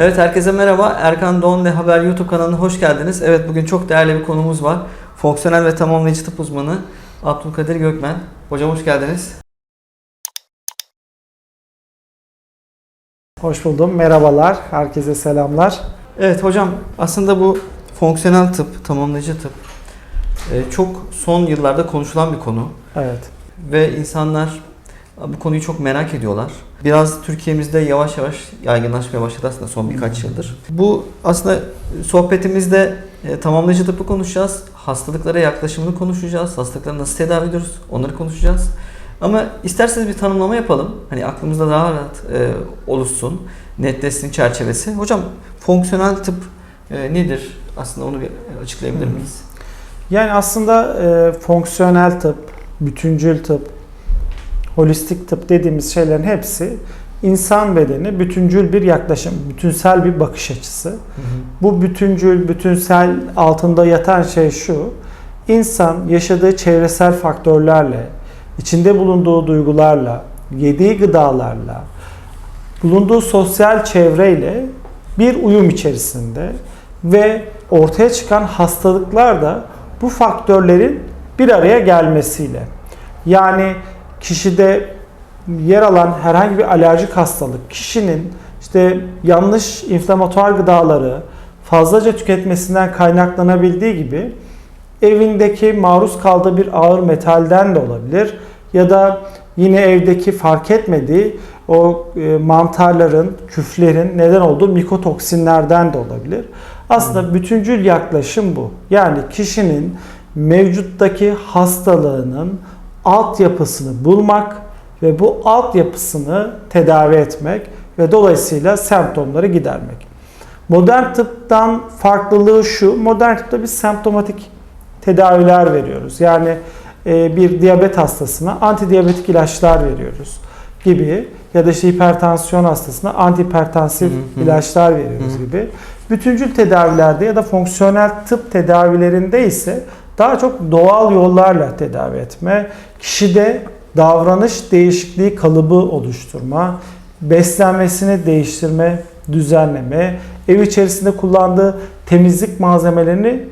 Evet herkese merhaba. Erkan Doğan ve Haber YouTube kanalına hoş geldiniz. Evet bugün çok değerli bir konumuz var. Fonksiyonel ve tamamlayıcı tıp uzmanı Abdülkadir Gökmen. Hocam hoş geldiniz. Hoş buldum. Merhabalar. Herkese selamlar. Evet hocam aslında bu fonksiyonel tıp, tamamlayıcı tıp e, çok son yıllarda konuşulan bir konu. Evet. Ve insanlar bu konuyu çok merak ediyorlar. Biraz Türkiye'mizde yavaş yavaş yaygınlaşmaya başladı aslında son birkaç yıldır. Bu aslında sohbetimizde e, tamamlayıcı tıbbı konuşacağız. Hastalıklara yaklaşımını konuşacağız. Hastalıkları nasıl tedavi ediyoruz onları konuşacağız. Ama isterseniz bir tanımlama yapalım. Hani aklımızda daha rahat e, oluşsun. Netleşsin çerçevesi. Hocam fonksiyonel tıp e, nedir? Aslında onu bir açıklayabilir miyiz? Yani aslında e, fonksiyonel tıp, bütüncül tıp, holistik tıp dediğimiz şeylerin hepsi insan bedeni bütüncül bir yaklaşım, bütünsel bir bakış açısı. Bu bütüncül, bütünsel altında yatan şey şu. İnsan yaşadığı çevresel faktörlerle, içinde bulunduğu duygularla, yediği gıdalarla, bulunduğu sosyal çevreyle bir uyum içerisinde ve ortaya çıkan hastalıklar da bu faktörlerin bir araya gelmesiyle. Yani kişide yer alan herhangi bir alerjik hastalık, kişinin işte yanlış inflamatuar gıdaları fazlaca tüketmesinden kaynaklanabildiği gibi evindeki maruz kaldığı bir ağır metalden de olabilir ya da yine evdeki fark etmediği o e, mantarların, küflerin neden olduğu mikotoksinlerden de olabilir. Aslında bütüncül yaklaşım bu. Yani kişinin mevcuttaki hastalığının altyapısını bulmak ve bu altyapısını tedavi etmek ve dolayısıyla semptomları gidermek. Modern tıptan farklılığı şu, modern tıpta biz semptomatik tedaviler veriyoruz. Yani e, bir diyabet hastasına antidiyabetik ilaçlar veriyoruz gibi ya da işte hipertansiyon hastasına antihipertansif Hı hı. ilaçlar veriyoruz Hı hı. gibi. Bütüncül tedavilerde ya da fonksiyonel tıp tedavilerinde ise daha çok doğal yollarla tedavi etme, kişide davranış değişikliği kalıbı oluşturma, beslenmesini değiştirme, düzenleme, ev içerisinde kullandığı temizlik malzemelerini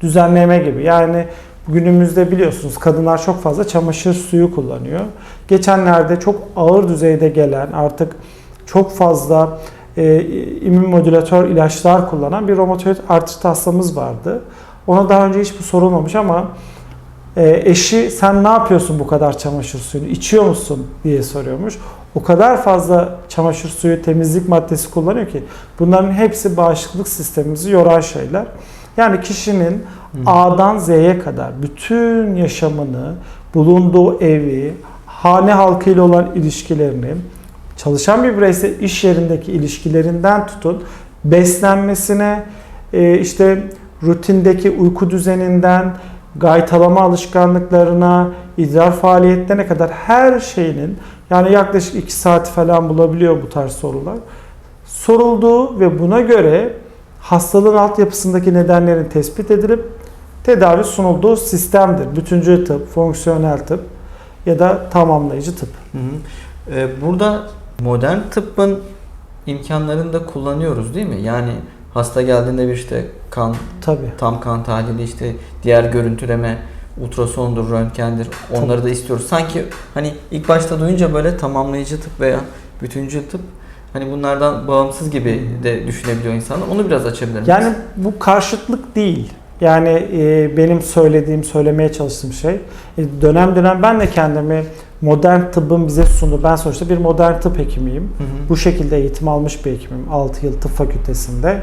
düzenleme gibi. Yani günümüzde biliyorsunuz kadınlar çok fazla çamaşır suyu kullanıyor. Geçenlerde çok ağır düzeyde gelen artık çok fazla e, immünmodülatör ilaçlar kullanan bir romatoid artrit hastamız vardı. Ona daha önce hiç bu sorulmamış ama e, eşi sen ne yapıyorsun bu kadar çamaşır suyunu içiyor musun diye soruyormuş. O kadar fazla çamaşır suyu temizlik maddesi kullanıyor ki bunların hepsi bağışıklık sistemimizi yoran şeyler. Yani kişinin A'dan Z'ye kadar bütün yaşamını, bulunduğu evi, hane halkıyla olan ilişkilerini, çalışan bir bireyse iş yerindeki ilişkilerinden tutun, beslenmesine, e, işte rutindeki uyku düzeninden, gaytalama alışkanlıklarına, idrar faaliyetlerine kadar her şeyinin yani yaklaşık 2 saat falan bulabiliyor bu tarz sorular. Sorulduğu ve buna göre hastalığın altyapısındaki nedenlerin tespit edilip tedavi sunulduğu sistemdir. Bütüncül tıp, fonksiyonel tıp ya da tamamlayıcı tıp. Hı hı. Ee, burada modern tıbbın imkanlarını da kullanıyoruz değil mi? Yani hasta geldiğinde bir işte kan, Tabii. tam kan tahlili işte diğer görüntüleme, ultrasondur, röntgendir onları da istiyoruz. Sanki hani ilk başta duyunca böyle tamamlayıcı tıp veya bütüncül tıp hani bunlardan bağımsız gibi de düşünebiliyor insanlar. Onu biraz açabilir? Yani bu karşıtlık değil. Yani e, benim söylediğim, söylemeye çalıştığım şey e, dönem dönem ben de kendimi modern tıbbın bize sunduğu, ben sonuçta bir modern tıp hekimiyim. Hı hı. Bu şekilde eğitim almış bir hekimim 6 yıl tıp fakültesinde.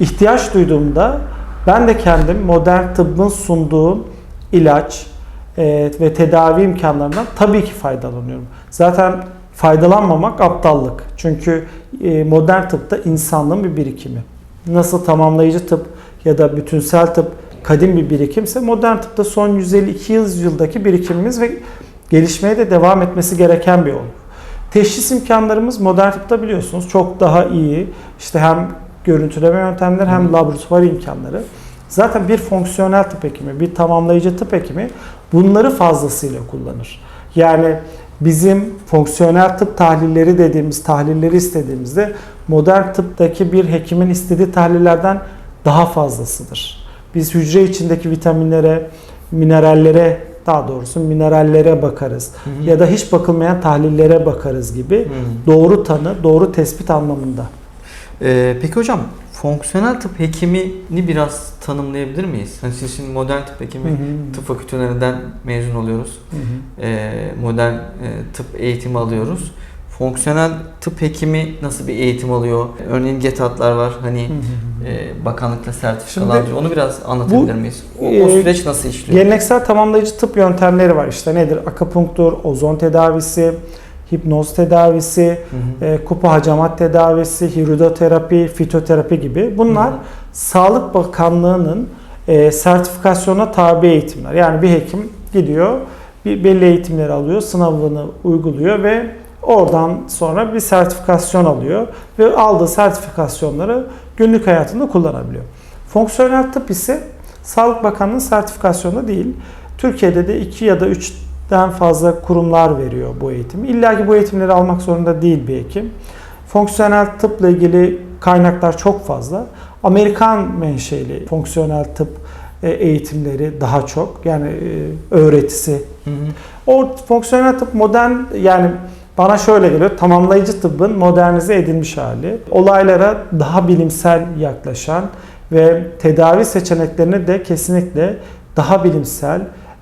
İhtiyaç duyduğumda ben de kendim modern tıbbın sunduğu ilaç e, ve tedavi imkanlarından tabii ki faydalanıyorum. Zaten faydalanmamak aptallık. Çünkü e, modern tıpta insanlığın bir birikimi. Nasıl tamamlayıcı tıp ya da bütünsel tıp kadim bir birikimse modern tıpta son 152 yıldaki birikimimiz ve gelişmeye de devam etmesi gereken bir yol. Teşhis imkanlarımız modern tıpta biliyorsunuz çok daha iyi. İşte hem görüntüleme yöntemleri hem laboratuvar imkanları. Zaten bir fonksiyonel tıp hekimi, bir tamamlayıcı tıp hekimi bunları fazlasıyla kullanır. Yani bizim fonksiyonel tıp tahlilleri dediğimiz tahlilleri istediğimizde modern tıptaki bir hekimin istediği tahlillerden daha fazlasıdır. Biz hücre içindeki vitaminlere, minerallere daha doğrusu minerallere bakarız Hı hı. ya da hiç bakılmayan tahlillere bakarız gibi Hı. doğru tanı, doğru tespit anlamında. Ee, peki hocam fonksiyonel tıp hekimini biraz tanımlayabilir miyiz? Hani siz şimdi modern tıp hekimi Hı hı. tıp fakültelerinden mezun oluyoruz. Hı hı. Ee, modern e, tıp eğitimi alıyoruz. Fonksiyonel tıp hekimi nasıl bir eğitim alıyor? Örneğin GETAT'lar var. Hani e, bakanlıkla sertifikalar Şimdi. Onu biraz anlatabilir miyiz? O, o e, süreç nasıl işliyor? Geleneksel tamamlayıcı tıp yöntemleri var. İşte nedir? Akupunktur, ozon tedavisi, hipnoz tedavisi, Hı hı. e, kupa hacamat tedavisi, hiridoterapi, fitoterapi gibi. Bunlar Hı hı. Sağlık Bakanlığı'nın e, sertifikasyona tabi eğitimler. Yani bir hekim gidiyor, bir belli eğitimleri alıyor, sınavını uyguluyor ve oradan sonra bir sertifikasyon alıyor ve aldığı sertifikasyonları günlük hayatında kullanabiliyor. Fonksiyonel tıp ise Sağlık Bakanlığı sertifikasyonu değil. Türkiye'de de 2 ya da 3'ten fazla kurumlar veriyor bu eğitimi. İlla ki bu eğitimleri almak zorunda değil bir hekim. Fonksiyonel tıpla ilgili kaynaklar çok fazla. Amerikan menşeli fonksiyonel tıp e, eğitimleri daha çok yani e, öğretisi. Hı hı. O fonksiyonel tıp modern yani bana şöyle geliyor tamamlayıcı tıbbın modernize edilmiş hali. Olaylara daha bilimsel yaklaşan ve tedavi seçeneklerini de kesinlikle daha bilimsel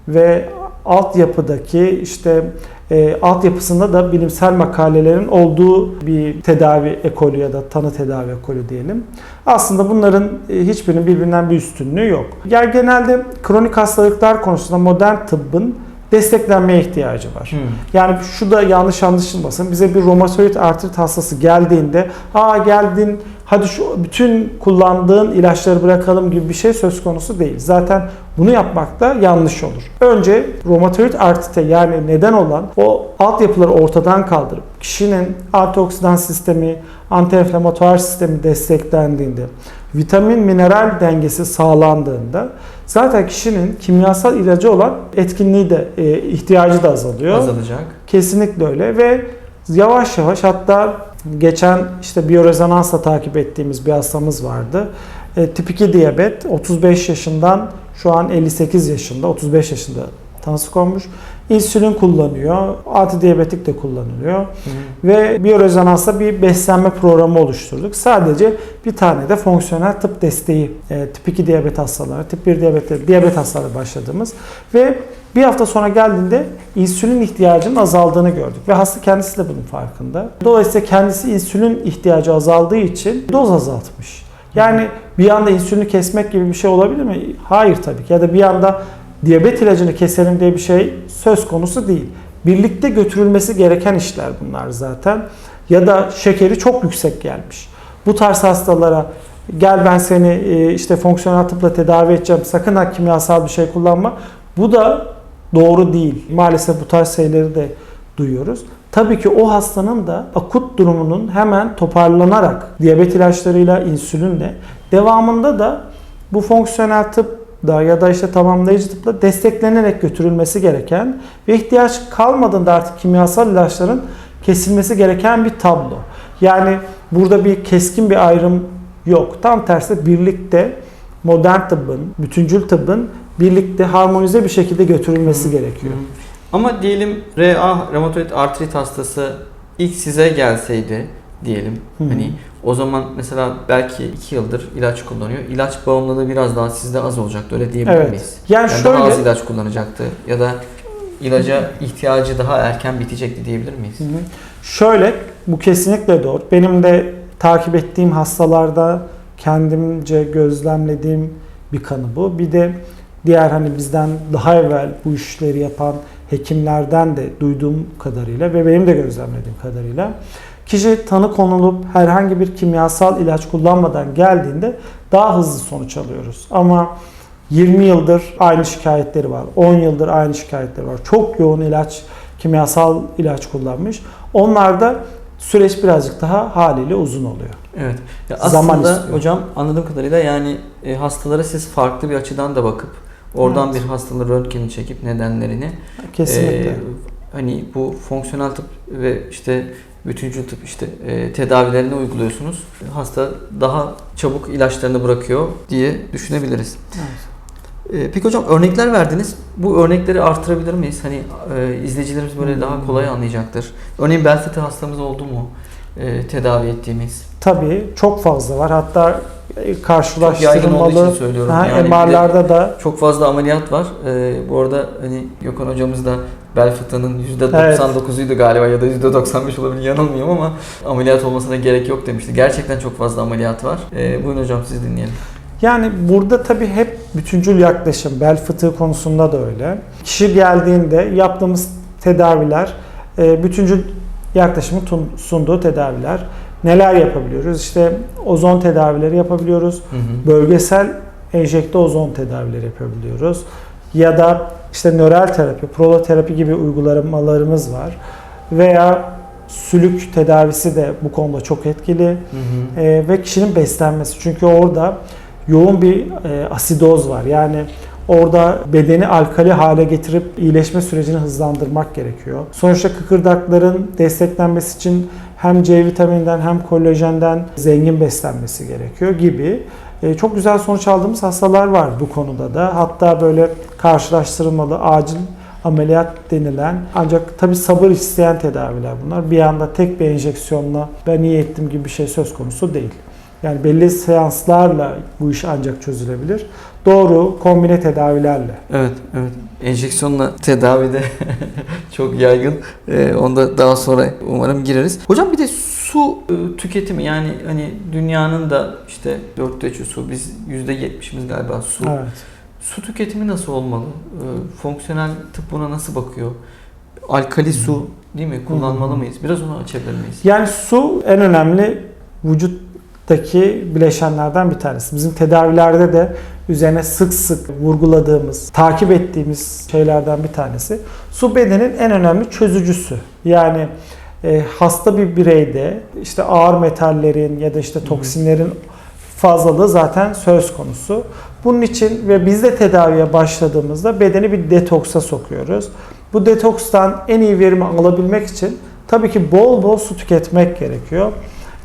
ve altyapıdaki işte e, altyapısında da bilimsel makalelerin olduğu bir tedavi ekolü ya da tanı tedavi ekolü diyelim. Aslında bunların e, hiçbirinin birbirinden bir üstünlüğü yok. Yani genelde kronik hastalıklar konusunda modern tıbbın desteklenmeye ihtiyacı var. Hı. Yani şu da yanlış anlaşılmasın. Bize bir romatoid artrit hastası geldiğinde, "Aa geldin, hadi şu bütün kullandığın ilaçları bırakalım" gibi bir şey söz konusu değil. Zaten bunu yapmak da yanlış olur. Önce romatoid artrite yani neden olan o altyapıları ortadan kaldırıp kişinin antioksidan sistemi, antiinflamatuar sistemi desteklendiğinde, vitamin mineral dengesi sağlandığında zaten kişinin kimyasal ilacı olan etkinliği de e, ihtiyacı da azalıyor. Azalacak. Kesinlikle öyle ve yavaş yavaş hatta geçen işte biyorezonansla takip ettiğimiz bir hastamız vardı. E, tip 2 diyabet 35 yaşından şu an 58 yaşında 35 yaşında tanısı konmuş. İnsülin kullanıyor. Antidiyabetik de kullanılıyor. Hı. Ve biyorezonansla bir beslenme programı oluşturduk. Sadece bir tane de fonksiyonel tıp desteği e, tip 2 diyabet hastaları, tip 1 diyabet, diyabet hastaları başladığımız ve bir hafta sonra geldiğinde insülin ihtiyacının azaldığını gördük ve hasta kendisi de bunun farkında. Dolayısıyla kendisi insülin ihtiyacı azaldığı için doz azaltmış. Yani bir anda insülini kesmek gibi bir şey olabilir mi? Hayır tabii ki. Ya da bir anda diyabet ilacını keselim diye bir şey söz konusu değil. Birlikte götürülmesi gereken işler bunlar zaten. Ya da şekeri çok yüksek gelmiş. Bu tarz hastalara gel ben seni e, işte fonksiyonel tıpla tedavi edeceğim sakın ha kimyasal bir şey kullanma. Bu da doğru değil. Maalesef bu tarz şeyleri de duyuyoruz. Tabii ki o hastanın da akut durumunun hemen toparlanarak diyabet ilaçlarıyla, insülinle devamında da bu fonksiyonel tıp da ya da işte tamamlayıcı tıpla desteklenerek götürülmesi gereken ve ihtiyaç kalmadığında artık kimyasal ilaçların kesilmesi gereken bir tablo. Yani burada bir keskin bir ayrım yok. Tam tersi birlikte modern tıbbın, bütüncül tıbbın birlikte harmonize bir şekilde götürülmesi gerekiyor. Ama diyelim RA romatoid artrit hastası ilk size gelseydi diyelim. Hı. Hani o zaman mesela belki 2 yıldır ilaç kullanıyor. İlaç bağımlılığı biraz daha sizde az olacaktı öyle diyebilir Evet. miyiz? Yani Yani şöyle daha az ilaç kullanacaktı ya da ilaca ihtiyacı daha erken bitecekti diyebilir miyiz? Hı hı. Şöyle, bu kesinlikle doğru. Benim de takip ettiğim hastalarda kendimce gözlemlediğim bir kanı bu. Bir de diğer hani bizden daha evvel bu işleri yapan hekimlerden de duyduğum kadarıyla ve benim de gözlemlediğim kadarıyla kişi tanı konulup herhangi bir kimyasal ilaç kullanmadan geldiğinde daha hızlı sonuç alıyoruz. Ama 20 yıldır aynı şikayetleri var. 10 yıldır aynı şikayetleri var. Çok yoğun ilaç, kimyasal ilaç kullanmış. Onlarda süreç birazcık daha haliyle uzun oluyor. Evet. Ya Zaman aslında istiyor. hocam anladığım kadarıyla yani e, hastalara siz farklı bir açıdan da bakıp oradan Evet. bir hastalığı röntgeni çekip nedenlerini Kesinlikle. e, hani bu fonksiyonel tıp ve işte bütüncül tıp işte e, tedavilerini uyguluyorsunuz. Hasta daha çabuk ilaçlarını bırakıyor diye düşünebiliriz. E, peki hocam örnekler verdiniz. Bu örnekleri artırabilir miyiz? Hani e, izleyicilerimiz böyle daha kolay anlayacaktır. Örneğin bel fıtığı hastamız oldu mu? E, tedavi ettiğimiz. Tabii çok fazla var. Hatta e, Çok yaygın olduğu için karşılaştırmalı söylüyorum. ha, Yani MR'larda da Çok fazla ameliyat var. Ee, bu arada hani Gökhan hocamız da bel fıtığının %99'uydu galiba ya da %95 olabilir yanılmıyorum ama ameliyat olmasına gerek yok demişti. Gerçekten çok fazla ameliyat var. Ee, buyurun hocam siz dinleyelim. Yani burada tabii hep bütüncül yaklaşım, bel fıtığı konusunda da öyle. Kişi geldiğinde yaptığımız tedaviler, e, bütüncül yaklaşımı sunduğu tedaviler. Neler yapabiliyoruz? İşte ozon tedavileri yapabiliyoruz. Hı hı. Bölgesel enjekte ozon tedavileri yapabiliyoruz. Ya da işte nöral terapi, proloterapi gibi uygulamalarımız var. Veya sülük tedavisi de bu konuda çok etkili. Hı hı. E, ve kişinin beslenmesi. Çünkü orada yoğun bir e, asidoz var. Yani orada bedeni alkali hale getirip iyileşme sürecini hızlandırmak gerekiyor. Sonuçta kıkırdakların desteklenmesi için hem C vitamininden hem kolajenden zengin beslenmesi gerekiyor gibi. E, çok güzel sonuç aldığımız hastalar var bu konuda da. Hatta böyle karşılaştırılmalı acil ameliyat denilen ancak tabi sabır isteyen tedaviler bunlar. Bir anda tek bir enjeksiyonla ben iyi ettim gibi bir şey söz konusu değil. Yani belli seanslarla bu iş ancak çözülebilir. Doğru kombine tedavilerle. Evet, evet. Enjeksiyonla tedavide çok yaygın. Ee, onda daha sonra umarım gireriz. Hocam bir de su e, tüketimi yani hani dünyanın da işte dörtte üçü su, biz %70'imiz galiba su. Evet. Su tüketimi nasıl olmalı? Ee, Fonksiyonel tıp buna nasıl bakıyor? Alkali su değil mi? Kullanmalı mıyız? Biraz onu açabilir miyiz? Yani su en önemli vücuttaki bileşenlerden bir tanesi. Bizim tedavilerde de üzerine sık sık vurguladığımız, takip ettiğimiz şeylerden bir tanesi. Su bedenin en önemli çözücüsü. Yani e, hasta bir bireyde işte ağır metallerin ya da işte toksinlerin fazlalığı zaten söz konusu. Bunun için ve biz de tedaviye başladığımızda bedeni bir detoksa sokuyoruz. Bu detokstan en iyi verimi alabilmek için tabii ki bol bol su tüketmek gerekiyor.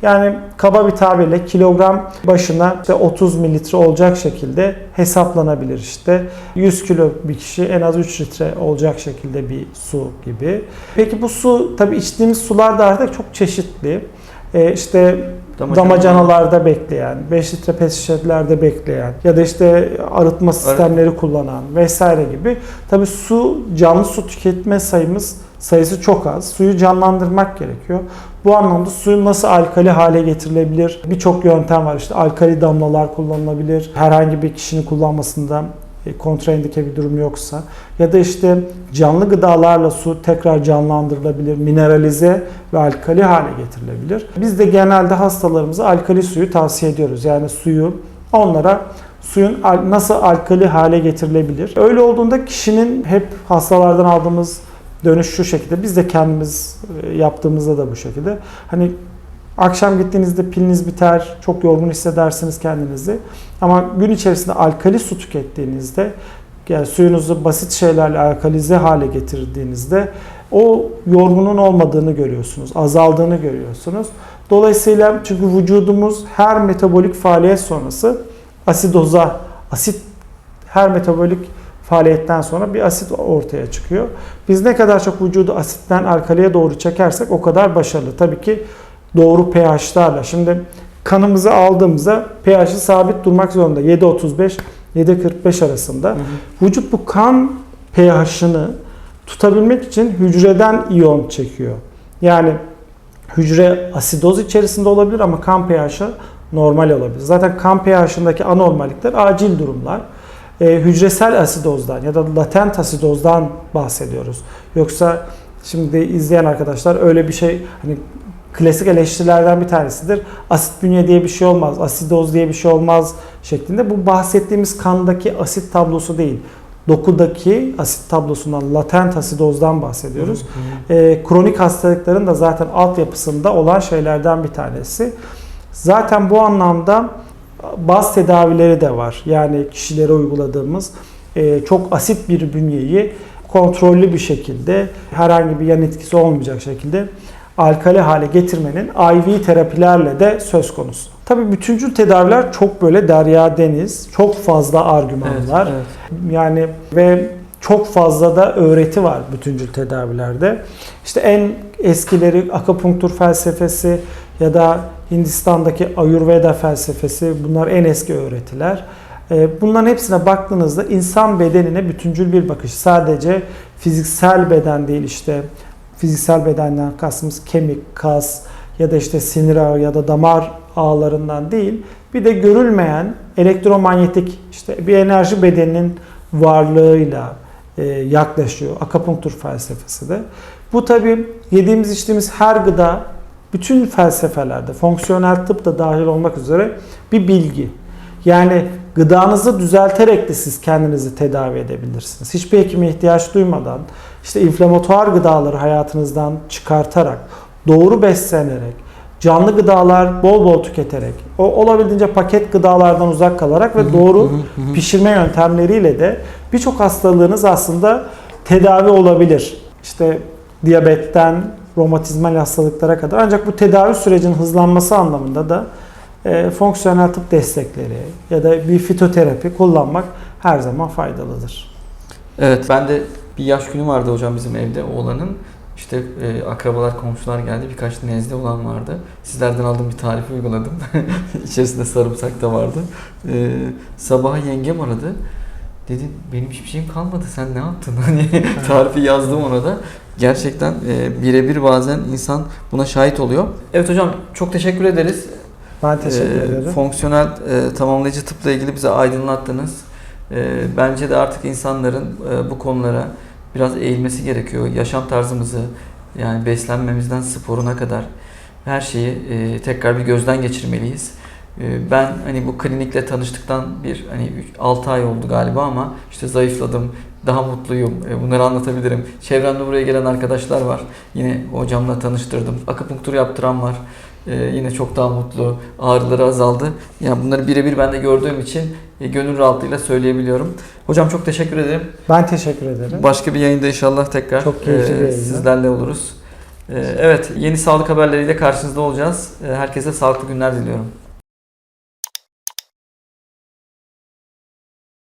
Yani kaba bir tabirle kilogram başına işte 30 mililitre olacak şekilde hesaplanabilir işte. 100 kilo bir kişi en az 3 litre olacak şekilde bir su gibi. Peki bu su tabii içtiğimiz sular da artık çok çeşitli. Ee, işte Damacana- damacanalarda bekleyen, 5 litre pet şişelerde bekleyen ya da işte arıtma sistemleri kullanan vesaire gibi. Tabii su, canlı su tüketme sayımız sayısı çok az. Suyu canlandırmak gerekiyor. Bu anlamda suyun nasıl alkali hale getirilebilir? Birçok yöntem var. İşte alkali damlalar kullanılabilir. Herhangi bir kişinin kullanmasında e, kontraindike bir durum yoksa ya da işte canlı gıdalarla su tekrar canlandırılabilir, mineralize ve alkali hale getirilebilir. Biz de genelde hastalarımıza alkali suyu tavsiye ediyoruz. Yani suyu onlara suyun nasıl alkali hale getirilebilir. Öyle olduğunda kişinin hep hastalardan aldığımız dönüş şu şekilde. Biz de kendimiz e, yaptığımızda da bu şekilde. Hani akşam gittiğinizde piliniz biter, çok yorgun hissedersiniz kendinizi. Ama gün içerisinde alkali su tükettiğinizde yani suyunuzu basit şeylerle alkalize hale getirdiğinizde o yorgunun olmadığını görüyorsunuz, azaldığını görüyorsunuz. Dolayısıyla çünkü vücudumuz her metabolik faaliyet sonrası asidoza, asit her metabolik faaliyetten sonra bir asit ortaya çıkıyor. Biz ne kadar çok vücudu asitten alkaliye doğru çekersek o kadar başarılı. Tabii ki doğru pH'larla. Şimdi kanımızı aldığımızda pH'i sabit durmak zorunda. 7.35 7.45 arasında. Hı hı. Vücut bu kan pH'ını tutabilmek için hücreden iyon çekiyor. Yani hücre asidoz içerisinde olabilir ama kan pH'i normal olabilir. Zaten kan pH'ındaki anormallikler acil durumlar. Ee, hücresel asidozdan ya da latent asidozdan bahsediyoruz. Yoksa şimdi izleyen arkadaşlar öyle bir şey hani klasik eleştirilerden bir tanesidir. Asit bünye diye bir şey olmaz, asidoz diye bir şey olmaz şeklinde. Bu bahsettiğimiz kandaki asit tablosu değil. Dokudaki asit tablosundan, latent asidozdan bahsediyoruz. Ee, kronik hastalıkların da zaten altyapısında olan şeylerden bir tanesi. Zaten bu anlamda baz tedavileri de var. Yani kişilere uyguladığımız e, çok asit bir bünyeyi kontrollü bir şekilde herhangi bir yan etkisi olmayacak şekilde alkali hale getirmenin IV terapilerle de söz konusu. Tabii bütüncül tedaviler çok böyle derya deniz, çok fazla argüman Evet, var. evet. Yani ve çok fazla da öğreti var bütüncül tedavilerde. İşte en eskileri akupunktur felsefesi ya da Hindistan'daki Ayurveda felsefesi bunlar en eski öğretiler. Ee, Bunların hepsine baktığınızda insan bedenine bütüncül bir bakış. Sadece fiziksel beden değil işte fiziksel bedenden kastımız kemik, kas ya da işte sinir ağı ya da damar ağlarından değil. Bir de görülmeyen elektromanyetik işte bir enerji bedeninin varlığıyla e, yaklaşıyor. Akupunktur felsefesi de. Bu tabi yediğimiz içtiğimiz her gıda bütün felsefelerde fonksiyonel tıp da dahil olmak üzere bir bilgi. Yani gıdanızı düzelterek de siz kendinizi tedavi edebilirsiniz. Hiçbir hekime ihtiyaç duymadan işte inflamatuar gıdaları hayatınızdan çıkartarak, doğru beslenerek, canlı gıdalar bol bol tüketerek, o olabildiğince paket gıdalardan uzak kalarak ve doğru pişirme yöntemleriyle de birçok hastalığınız aslında tedavi olabilir. İşte diyabetten romatizmal hastalıklara kadar. Ancak bu tedavi sürecinin hızlanması anlamında da e, fonksiyonel tıp destekleri ya da bir fitoterapi kullanmak her zaman faydalıdır. Evet ben de bir yaş günü vardı hocam bizim evde oğlanın. İşte e, akrabalar komşular geldi birkaç nezle olan vardı. Sizlerden aldığım bir tarifi uyguladım. İçerisinde sarımsak da vardı. E, sabah yengem aradı. Dedi benim hiçbir şeyim kalmadı sen ne yaptın? Hani tarifi yazdım ona da. Gerçekten e, birebir bazen insan buna şahit oluyor. Evet hocam çok teşekkür ederiz. Ben teşekkür Ee, ederim. Fonksiyonel e, tamamlayıcı tıpla ilgili bize aydınlattınız. E, bence de artık insanların e, bu konulara biraz eğilmesi gerekiyor. Yaşam tarzımızı yani beslenmemizden sporuna kadar her şeyi e, tekrar bir gözden geçirmeliyiz. E, ben hani bu klinikle tanıştıktan bir hani 6 ay oldu galiba ama işte zayıfladım, daha mutluyum. E, bunları anlatabilirim. Çevremde buraya gelen arkadaşlar var. Yine hocamla tanıştırdım. Akupunktur yaptıran var. Ee, yine çok daha mutlu, ağrıları azaldı. Yani bunları birebir ben de gördüğüm için e, gönül rahatlığıyla söyleyebiliyorum. Hocam çok teşekkür ederim. Ben teşekkür ederim. Başka bir yayında inşallah tekrar Çok e, sizlerle oluruz. E, evet, yeni sağlık haberleriyle karşınızda olacağız. E, herkese sağlıklı günler diliyorum.